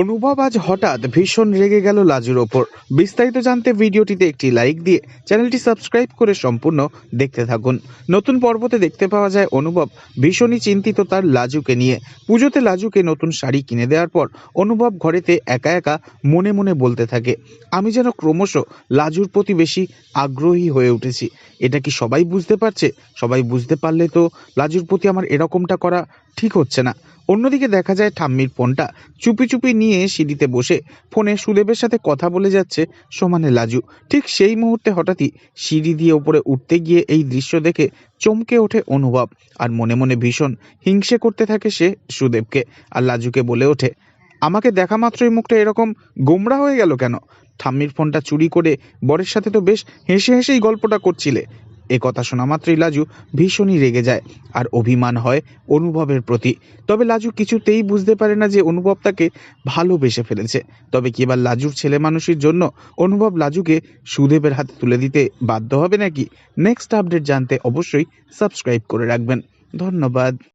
অনুভব আজ হঠাৎ ভীষণ রেগে গেল লাজুর ওপর। বিস্তারিত জানতে ভিডিওটিতে একটি লাইক দিয়ে চ্যানেলটি সাবস্ক্রাইব করে সম্পূর্ণ দেখতে থাকুন। নতুন পর্বতে দেখতে পাওয়া যায় অনুভব ভীষণই চিন্তিত তার লাজুকে নিয়ে। পুজোতে লাজুকে নতুন শাড়ি কিনে দেওয়ার পর অনুভব ঘরেতে একা একা মনে মনে বলতে থাকে, আমি যেন ক্রমশ লাজুর প্রতি বেশি আগ্রহী হয়ে উঠেছি। এটা কি সবাই বুঝতে পারছে? সবাই বুঝতে পারলে তো লাজুর প্রতি আমার এরকমটা করা ঠিক হচ্ছে না। অন্যদিকে দেখা যায় ঠাম্মির ফোনটা চুপি চুপি নিয়ে সিঁড়িতে বসে। ফোনে সুদেবের সাথে কথা বলে যাচ্ছে সমানে লাজু। ঠিক সেই মুহূর্তে হঠাৎই সিঁড়ি দিয়ে ওপরে উঠতে গিয়ে এই দৃশ্য দেখে চমকে ওঠে অনুভব। আর মনে মনে ভীষণ হিংসে করতে থাকে সে সুদেবকে। আর লাজুকে বলে ওঠে, আমাকে দেখা মাত্রই মুখটা এরকম গোমরা হয়ে গেল কেন? ঠাম্মির ফোনটা চুরি করে বরের সাথে তো বেশ হেসে হেসেই গল্পটা করছিলে। এ কথা শোনা মাত্রই লাজু ভীষণই রেগে যায়, আর অভিমান হয় অনুভবের প্রতি। তবে লাজু কিছুতেই বুঝতে পারে না যে অনুভব তাকে ভালোবেসে ফেলেছে। তবে কি এবার লাজুর ছেলে মানুষের জন্য অনুভব লাজুকে সুদেবের হাতে তুলে দিতে বাধ্য হবে নাকি? নেক্সট আপডেট জানতে অবশ্যই সাবস্ক্রাইব করে রাখবেন। ধন্যবাদ।